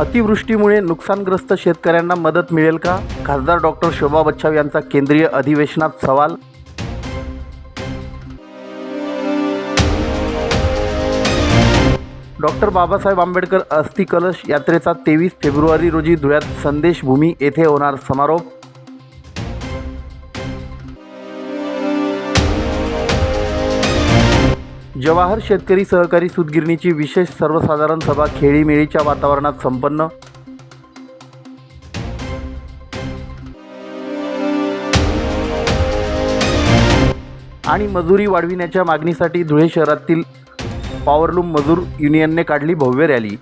अतिवृष्टीमुळे नुकसानग्रस्त शेतकऱ्यांना मदत मिळेल का? खासदार डॉक्टर शोभा बच्छाव यांचा केंद्रीय अधिवेशनात सवाल डॉक्टर बाबासाहेब आंबेडकर अस्थि कलश यात्रेचा तेवीस फेब्रुवारी रोजी धुळ्यात संदेशभूमी येथे होणार समारोप. जवाहर शेतकरी सहकारी सुतगिरणीची विशेष सर्वसाधारण सभा खेळीमेळीच्या वातावरणात संपन्न. आणि मजुरी वाढविण्याच्या मागणीसाठी धुळे शहरातील पॉवरलूम मजूर युनियनने काढली भव्य रॅली.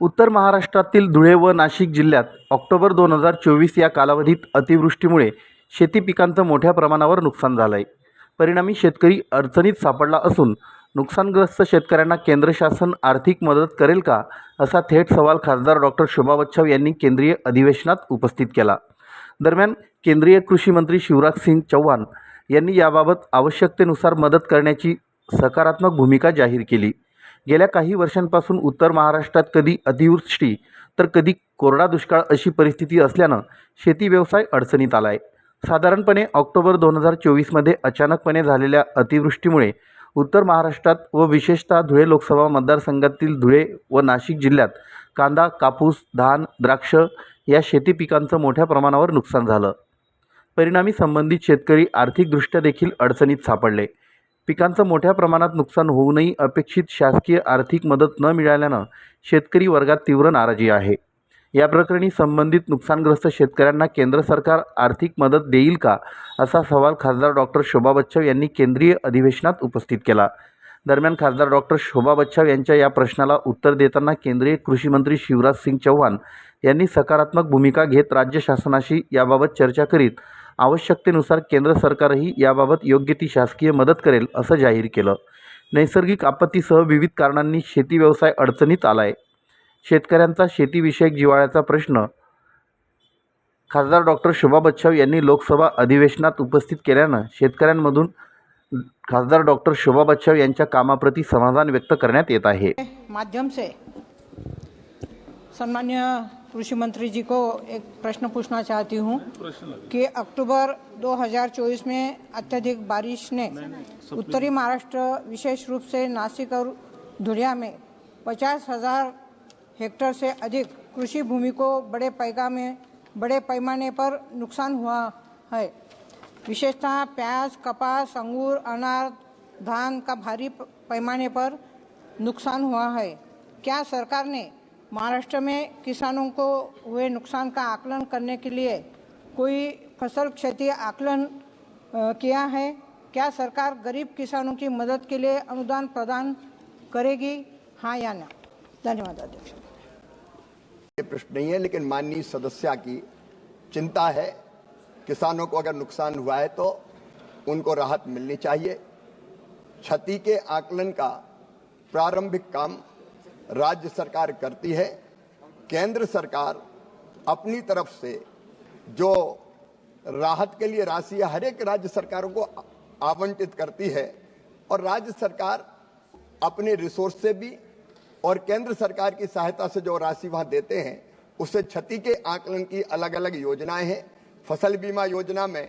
उत्तर महाराष्ट्रातील धुळे व नाशिक जिल्ह्यात ऑक्टोबर दोन हजार चोवीस या कालावधीत अतिवृष्टीमुळे शेती पिकांचं मोठ्या प्रमाणावर नुकसान झालं आहे परिणामी शेतकरी अडचणीत सापडला असून नुकसानग्रस्त शेतकऱ्यांना केंद्र शासन आर्थिक मदत करेल का असा थेट सवाल खासदार डॉक्टर शोभा बच्छाव यांनी केंद्रीय अधिवेशनात उपस्थित केला. दरम्यान केंद्रीय कृषी मंत्री शिवराज सिंग चौहान यांनी याबाबत आवश्यकतेनुसार मदत करण्याची सकारात्मक भूमिका जाहीर केली. गेल्या काही वर्षांपासून उत्तर महाराष्ट्रात कधी अतिवृष्टी तर कधी कोरडा दुष्काळ अशी परिस्थिती असल्यानं शेती व्यवसाय अडचणीत आला आहे साधारणपणे ऑक्टोबर दोन हजार चोवीसमध्ये अचानकपणे झालेल्या अतिवृष्टीमुळे उत्तर महाराष्ट्रात व विशेषतः धुळे लोकसभा मतदारसंघातील धुळे व नाशिक जिल्ह्यात कांदा कापूस धान द्राक्ष या शेती पिकांचं मोठ्या प्रमाणावर नुकसान झालं. परिणामी संबंधित शेतकरी आर्थिकदृष्ट्या देखील अडचणीत सापडले. पिकांचं मोठ्या प्रमाणात नुकसान होऊनही अपेक्षित शासकीय आर्थिक मदत न मिळाल्यानं शेतकरी वर्गात तीव्र नाराजी आहे. या प्रकरणी संबंधित नुकसानग्रस्त शेतकऱ्यांना केंद्र सरकार आर्थिक मदत देईल का? असा सवाल खासदार डॉक्टर शोभा बच्छाव यांनी केंद्रीय अधिवेशनात उपस्थित केला. दरम्यान खासदार डॉक्टर शोभा बच्छाव यांच्या या प्रश्नाला उत्तर देताना केंद्रीय कृषी मंत्री शिवराज सिंग चौहान यांनी सकारात्मक भूमिका घेत राज्य शासनाशी याबाबत चर्चा करीत आवश्यकतेनुसार केंद्र सरकारही याबाबत योग्य ती शासकीय मदत करेल असं जाहीर केलं. नैसर्गिक आपत्तीसह विविध कारणांनी शेती व्यवसाय अडचणीत आला आहे शेतकऱ्यांचा शेतीविषयक जिव्हाळ्याचा प्रश्न. खासदार डॉक्टर शोभा बच्छाव यांनी लोकसभा अधिवेशनात उपस्थित केल्यानं शेतकऱ्यांमधून खासदार डॉक्टर शोभा बच्छाव यांच्या कामाप्रती समाधान व्यक्त करण्यात येत आहे. माध्यम से सम्मान्य कृषी मंत्री जी को एक प्रश्न पूछना चाहती हूँ कि अक्टूबर 2024 में अत्यधिक बारिश ने उत्तरी महाराष्ट्र विशेष रूप से नासिक और धुलिया में पचास हजार हेक्टेयर से अधिक कृषि भूमि को बड़े पैगा में बड़े पैमाने पर नुकसान हुआ है। विशेषतः प्याज, कपास, अंगूर, अनार, धान का भारी पैमाने पर नुकसान हुआ है। क्या सरकार ने महाराष्ट्र में किसानों को हुए नुकसान का आकलन करने के लिए कोई फ़सल क्षति आकलन किया है? क्या सरकार गरीब किसानों की मदद के लिए अनुदान प्रदान करेगी? हाँ या ना? धन्यवाद अध्यक्ष। ये प्रश्न नहीं है, लेकिन माननीय सदस्या की चिंता है। किसानों को अगर नुकसान हुआ है तो उनको राहत मिलनी चाहिए। क्षति के आकलन का प्रारंभिक काम राज्य सरकार करती है। केंद्र सरकार अपनी तरफ़ से जो राहत के लिए राशि हर एक राज्य सरकारों को आवंटित करती है, और राज्य सरकार अपने रिसोर्स से भी और केंद्र सरकार की सहायता से जो राशि वहाँ देते हैं उससे क्षति के आकलन की अलग अलग योजनाएँ हैं। फ़सल बीमा योजना में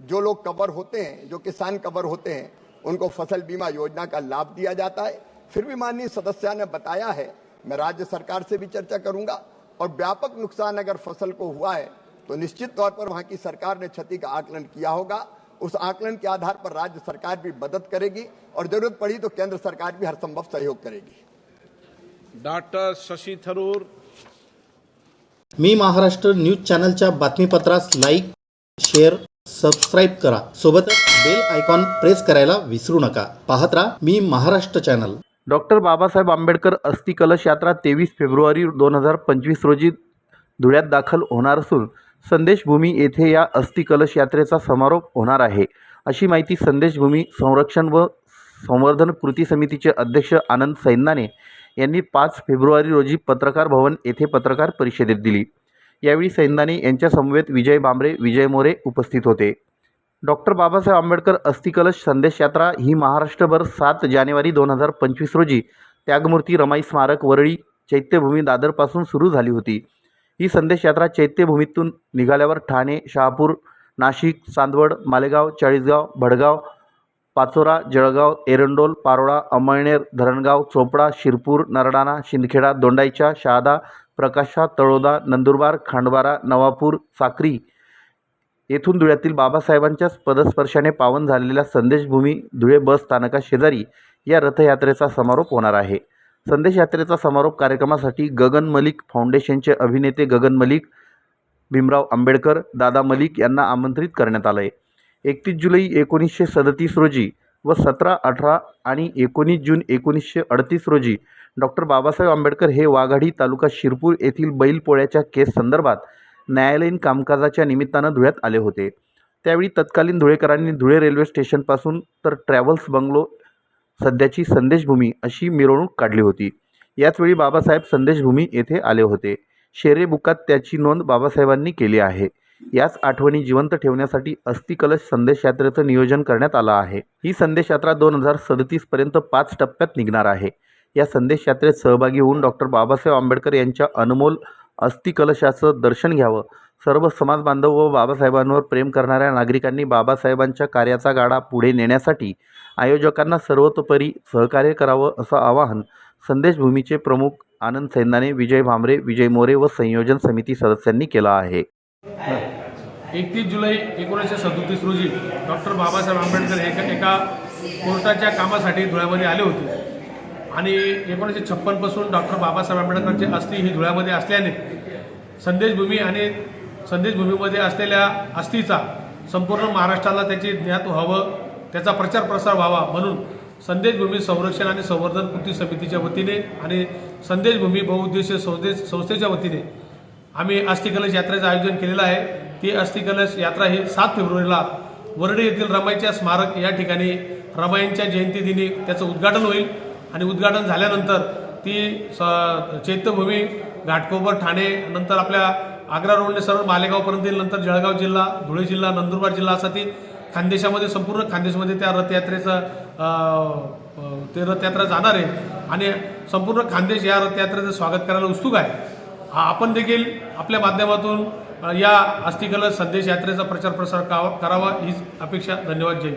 जो लोग कवर होते हैं, जो किसान कवर होते हैं, उनको फ़सल बीमा योजना का लाभ दिया जाता है। फिर भी माननीय सदस्य ने बताया है, मैं राज्य सरकार से भी चर्चा करूँगा और व्यापक नुकसान अगर फ़सल को हुआ है तो निश्चित तौर पर वहाँ की सरकार ने क्षति का आकलन किया होगा। उस आकलन के आधार पर राज्य सरकार भी मदद करेगी और ज़रूरत पड़ी तो केंद्र सरकार भी हर संभव सहयोग करेगी। डॉक्टर शशी थरूर. मी महाराष्ट्र न्यूज चॅनलच्या बातमीपत्रास लाईक शेअर सबस्क्राईब करा. सोबतच बेल आयकॉन प्रेस करायला विसरू नका. पाहत राहा मी महाराष्ट्र चॅनल. डॉक्टर बाबासाहेब आंबेडकर अस्थि कलश यात्रा तेवीस फेब्रुवारी दोन हजार पंचवीस रोजी धुळ्यात दाखल होणार असून संदेशभूमी येथे या अस्थि कलश यात्रेचा समारोप होणार आहे. अशी माहिती संदेशभूमी संरक्षण व संवर्धन कृती समितीचे अध्यक्ष आनंद सैन्नाने यांनी पाच फेब्रुवारी रोजी पत्रकार भवन येथे पत्रकार परिषदेत दिली. यावेळी सैंदाने यांच्यासमवेत विजय बांबरे विजय मोरे उपस्थित होते. डॉक्टर बाबासाहेब आंबेडकर अस्थिकलश संदेश यात्रा ही महाराष्ट्रभर सात जानेवारी दोन हजार पंचवीस रोजी त्यागमूर्ती रमाई स्मारक वरळी चैत्यभूमी दादरपासून सुरू झाली होती. ही संदेश यात्रा चैत्यभूमीतून निघाल्यावर ठाणे शहापूर नाशिक चांदवड मालेगाव चाळीसगाव भडगाव पाचोरा जळगाव एरंडोल पारोळा अमळनेर धरणगाव चोपडा शिरपूर नरडाणा शिंदखेडा दोंडाईचा शहादा प्रकाशा तळोदा नंदुरबार खांडबारा नवापूर साक्री येथून धुळ्यातील बाबासाहेबांच्या पदस्पर्शाने पावन झालेल्या संदेशभूमी धुळे बस स्थानका शेजारी या रथयात्रेचा समारोप होणार आहे. संदेश यात्रेचा समारोप कार्यक्रमासाठी गगन मलिक फाउंडेशनचे अभिनेते गगन मलिक भीमराव आंबेडकर दादा मलिक यांना आमंत्रित करण्यात आलं आहे एकतीस जुलै एकोणीसशे सदतीस रोजी व सतरा अठरा आणि एकोणीस जून एकोणीसशे अडतीस रोजी डॉक्टर बाबासाहेब आंबेडकर हे वाघाडी तालुका शिरपूर येथील बैलपोळ्याच्या केस संदर्भात न्यायालयीन कामकाजाच्या निमित्तानं धुळ्यात आले होते. त्यावेळी तत्कालीन धुळेकरांनी धुळे रेल्वे स्टेशनपासून तर ट्रॅव्हल्स बंगलो सध्याची संदेशभूमी अशी मिरवणूक काढली होती. याचवेळी बाबासाहेब संदेशभूमी येथे आले होते. शेरे बुकात त्याची नोंद बाबासाहेबांनी केली आहे. याच आठवणी जिवंत ठेवण्यासाठी अस्थिकलश संदेश यात्रेचं नियोजन करण्यात आलं आहे. ही संदेश यात्रा दोन हजार सदतीसपर्यंत पाच टप्प्यात निघणार आहे. या संदेश यात्रेत सहभागी होऊन डॉक्टर बाबासाहेब आंबेडकर यांच्या अनमोल अस्थिकलशाचं दर्शन घ्यावं. सर्व समाज बांधव व बाबासाहेबांवर प्रेम करणाऱ्या नागरिकांनी बाबासाहेबांच्या कार्याचा गाडा पुढे नेण्यासाठी आयोजकांना सर्वतोपरी सहकार्य करावं असं आवाहन संदेशभूमीचे प्रमुख आनंद सैन्याने विजय भामरे विजय मोरे व संयोजन समिती सदस्यांनी केलं आहे. एकतीस जुलै एकोणीसशे सदोतीस रोजी डॉक्टर बाबासाहेब आंबेडकर हे एका कोर्टाच्या कामासाठी धुळ्यामध्ये आले होते. आणि एकोणीसशे छप्पनपासून डॉक्टर बाबासाहेब आंबेडकरची अस्थि ही धुळ्यामध्ये असल्याने संदेशभूमी आणि संदेशभूमीमध्ये असलेल्या अस्थीचा संपूर्ण महाराष्ट्राला त्याची ज्ञात व्हावं त्याचा प्रचार प्रसार व्हावा म्हणून संदेशभूमी संरक्षण आणि संवर्धन कृती समितीच्या वतीने आणि संदेशभूमी बहुउद्देशीय संस्थे संस्थेच्या वतीने आम्ही अस्थिकलश यात्रेचं आयोजन केलेलं आहे. ती अस्थिकलश यात्रा ही सात फेब्रुवारीला वरडे येथील रमाईच्या स्मारक या ठिकाणी रमाईंच्या जयंतीदिनी त्याचं उद्घाटन होईल. आणि उद्घाटन झाल्यानंतर ती स चैत्यभूमी घाटकोपर ठाणे नंतर आपल्या आग्रा रोडने सर्व मालेगावपर्यंत येईल. नंतर जळगाव जिल्हा धुळे जिल्हा नंदुरबार जिल्हा असा ती खानदेशामध्ये संपूर्ण खानदेशमध्ये त्या रथयात्रेचं ते रथयात्रा जाणार आहे. आणि संपूर्ण खानदेश या रथयात्रेचं स्वागत करायला उत्सुक आहे. आ- आपण देखील आपल्या माध्यमातून या अस्थिकलश संदेश यात्रेचा प्रचार प्रसार करावा हीच अपेक्षा धन्यवाद जय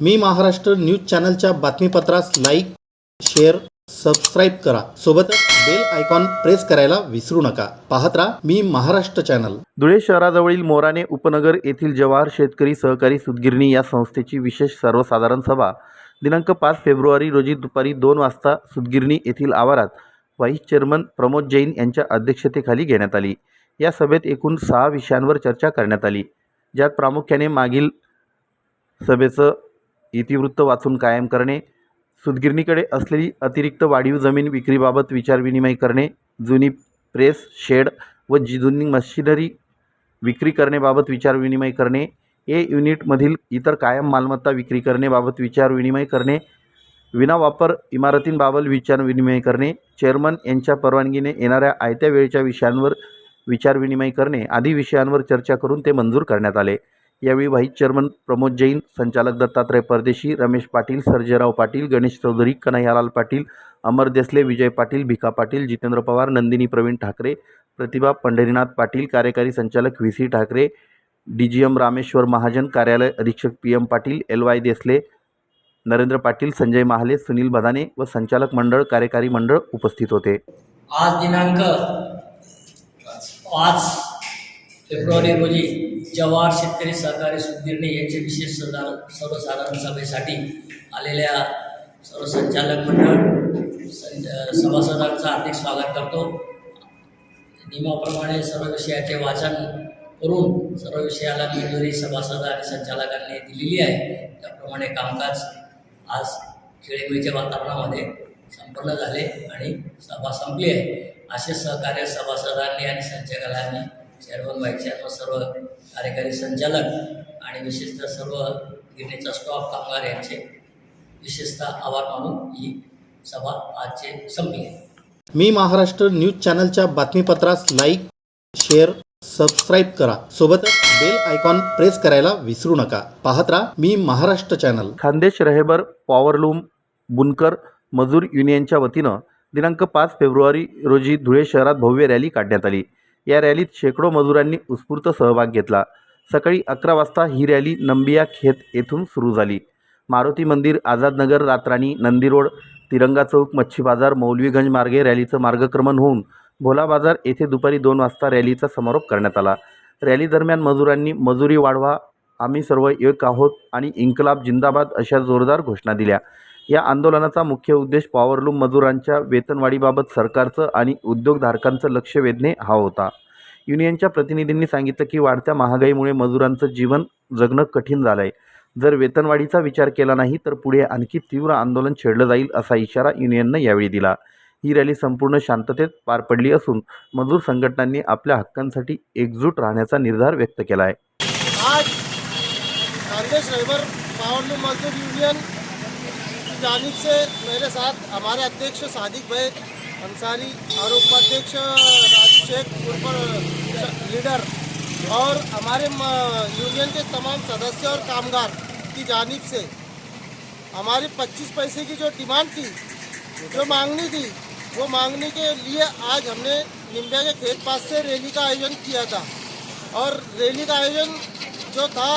मी महाराष्ट्र न्यूज चॅनलच्या बातमीपत्रास लाईक शेअर सबस्क्राईब करा. सोबतच बेल आयकॉन प्रेस करायला विसरू नका. पाहत राहा मी महाराष्ट्र चॅनल. धुळे शहराजवळील मोराणे उपनगर येथील जवाहर शेतकरी सहकारी सुतगिरणी या संस्थेची विशेष सर्वसाधारण सभा. दिनांक पाच फेब्रुवारी रोजी दुपारी दोन वाजता सुतगिरणी येथील आवारात व्हाईस चेअरमन प्रमोद जैन यांच्या अध्यक्षतेखाली घेण्यात आली. या सभेत एकूण सहा विषयांवर चर्चा करण्यात आली. ज्यात प्रामुख्याने मागील सभेचं इतिवृत्त वाचून कायम करणे सुतगिरणीकडे असलेली अतिरिक्त वाढीव जमीन विक्रीबाबत विचारविनिमय करणे जुनी प्रेस शेड व जी जुनी मशिनरी विक्री करण्याबाबत विचारविनिमय करणे ए युनिटमधील इतर कायम मालमत्ता विक्री करण्याबाबत विचारविनिमय करणे विनावापर इमारतींबाबत विचारविनिमय करणे चेअरमन यांच्या परवानगीने येणाऱ्या आयत्या वेळेच्या विषयांवर विचारविनिमय करणे आदी विषयांवर चर्चा करून ते मंजूर करण्यात आले. यावेळी व्हाईस चेअरमन प्रमोद जैन संचालक दत्तात्रय परदेशी रमेश पाटील सर्जेराव पाटील गणेश चौधरी कन्हैयालाल पाटील अमर देसले विजय पाटील भिका पाटील जितेंद्र पवार नंदिनी प्रवीण ठाकरे प्रतिभा पंढरीनाथ पाटील कार्यकारी संचालक V C Thackeray D G M Rameshwar Mahajan कार्यालय अधीक्षक P M Patil L Y Desale Narendra Patil Sanjay Mahale Sunil Badane व संचालक मंडळ कार्यकारी मंडळ उपस्थित होते. आज दिनांक पाच फेब्रुवारी रोजी जवाहर शेतकरी सहकारी सुदगिरणी यांचे विशेष सदा सर्वसाधारण सभेसाठी आलेल्या सर्व संचालक मंडळ संच सभासदांचं हार्दिक स्वागत करतो. नियमाप्रमाणे सर्व विषयाचे वाचन करून सर्व विषयाला मंजुरी सभासद आणि संचालकांनी दिलेली आहे. त्याप्रमाणे कामकाज आज खेळीमेळीच्या वातावरणामध्ये संपन्न झाले आणि सभा संपली आहे. असे सहकार्य सभासदांनी आणि संचालकांनी चेअरमन व्हाईस चेअरमन सर्व कार्यकारी संचालक आणि विशेषतः सर्व गिरणीचा स्टॉफ कामगार यांचे विशेषतः आभार मानून ही सभा आजचे संपली मी महाराष्ट्र न्यूज चॅनलच्या बातमीपत्रास लाईक शेअर सबस्क्राईब करा. सोबतच बेल आयकॉन प्रेस करायला विसरू नका. पाहत राहा मी महाराष्ट्र चॅनल खानदेश रहेबर पॉवरलूम बुनकर मजूर युनियनच्या वतीनं दिनांक पाच फेब्रुवारी रोजी धुळे शहरात भव्य रॅली काढण्यात आली. या रॅलीत शेकडो मजुरांनी उत्स्फूर्त सहभाग घेतला. सकाळी अकरा वाजता ही रॅली नंबिया खेत येथून सुरू झाली. मारुती मंदिर आझादनगर रातराणी नंदी रोड तिरंगा चौक मच्छी बाजार मौलवीगंज मार्गे रॅलीचं मार्गक्रमण होऊन भोला बाजार येथे दुपारी दोन वाजता रॅलीचा समारोप करण्यात आला. रॅली दरम्यान मजुरांनी मजुरी वाढवा आम्ही सर्व एक आहोत आणि इन्कलाब जिंदाबाद अशा जोरदार घोषणा दिल्या. या आंदोलनाचा मुख्य उद्देश पॉवरलूम मजुरांच्या वेतनवाढीबाबत सरकारचं आणि उद्योगधारकांचं लक्ष वेधणे हा होता. युनियनच्या प्रतिनिधींनी सांगितलं की वाढत्या महागाईमुळे मजुरांचं जीवन जगणं कठीण झालं आहे जर वेतनवाढीचा विचार केला नाही तर पुढे आणखी तीव्र आंदोलन छेडलं जाईल असा इशारा युनियननं यावेळी दिला. ही रॅली संपूर्ण शांततेत पार पडली असून मजूर संघटनांनी आपल्या हक्कांसाठी एकजूट राहण्याचा निर्धार व्यक्त केला आहे. आज खानदेश रविवार पावरलूम मजदूर यूनियन की जानिब से मेरे साथ हमारे अध्यक्ष सादिक भाई अंसारी और उपाध्यक्ष राजू शेख लीडर और हमारे म- यूनियन के तमाम सदस्य और कामगार की जानिब से हमारी 25 पैसे की जो डिमांड थी जो मांगनी थी वो मांगने के लिए आज हमने निम्बिया के खेत पास से रैली का आयोजन किया था। और रैली का आयोजन जो था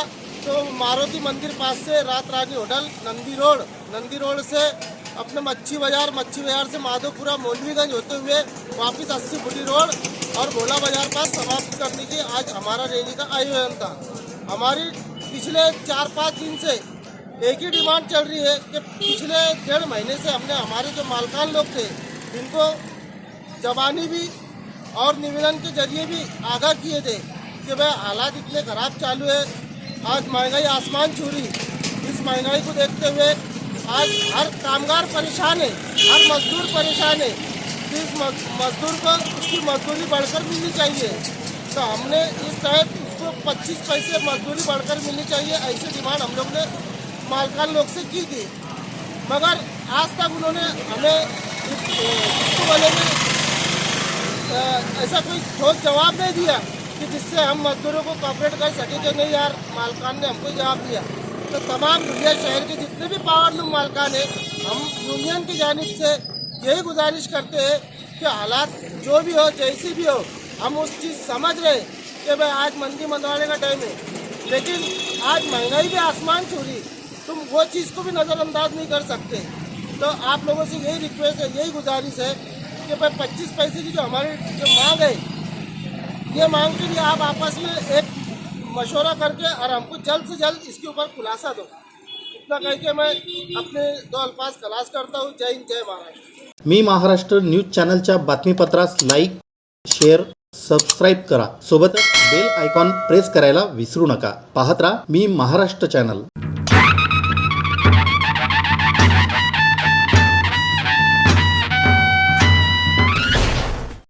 तो मारुति मंदिर पास से Raat Rani hotel, Nandi road Nandi road से अपने मच्छी बाज़ार मच्छी बाज़ार से माधोपुरा, मौलवीगंज होते हुए वापस अस्सी फुटी रोड और भोला बाज़ार पास समाप्त करने की आज हमारा रैली का आयोजन था। हमारी पिछले चार पाँच दिन से एक ही डिमांड चल रही है कि पिछले डेढ़ महीने से हमने, हमारे जो मालकान लोग थे जिनको जवानी भी और निवेदन के ज़रिए भी आगाह किए थे कि भाई हालात इतने खराब चालू है। आज महँगाई आसमान छू रही इस महँगाई को देखते हुए आज हर कामगार परेशान है, हर मजदूर परेशान है कि इस मजदूर को, उसकी मजदूरी बढ़कर मिलनी चाहिए। तो हमने इस तहत उसको 25 पैसे मजदूरी बढ़कर मिलनी चाहिए, ऐसी डिमांड हम लोग ने मालकान लोग से की थी। मगर आज तक उन्होंने हमें इसको वाले अ, ऐसा कोई ठोस जवाब नहीं दिया कि जिससे हम मजदूरों को कॉपरेट कर सके कि नहीं यार मालकान ने हमको जवाब दिया। तो तमाम दुनिया शहर के जितने भी पावर लूम मालकान है हम यूनियन की जानिब से यही गुजारिश करते हैं कि हालात जो भी हो जैसी भी हो हम उस चीज़ समझ रहे कि भाई आज मंदी मंदवाने का टाइम है। लेकिन आज महँगाई भी आसमान छूरी तुम वो चीज़ को भी नज़रअंदाज नहीं कर सकते। तो आप लोगों से यही रिक्वेस्ट है यही गुजारिश है कि भाई पच्चीस पैसे की जो हमारी जो मांग है ये मांग के लिए आप आपस में एक मशवरा करके और हमको जल्द से जल्द इसके ऊपर खुलासा दो। इतना कह के मैं अपने दो अल्फाज खलास करता हूँ। जय हिंद जय महाराष्ट्र। मी महाराष्ट्र न्यूज चॅनलच्या बातमीपत्रास लाईक शेअर सबस्क्राईब करा. सोबतच बेल आयकॉन प्रेस करायला विसरू नका. पाहत राहा मी महाराष्ट्र चॅनल.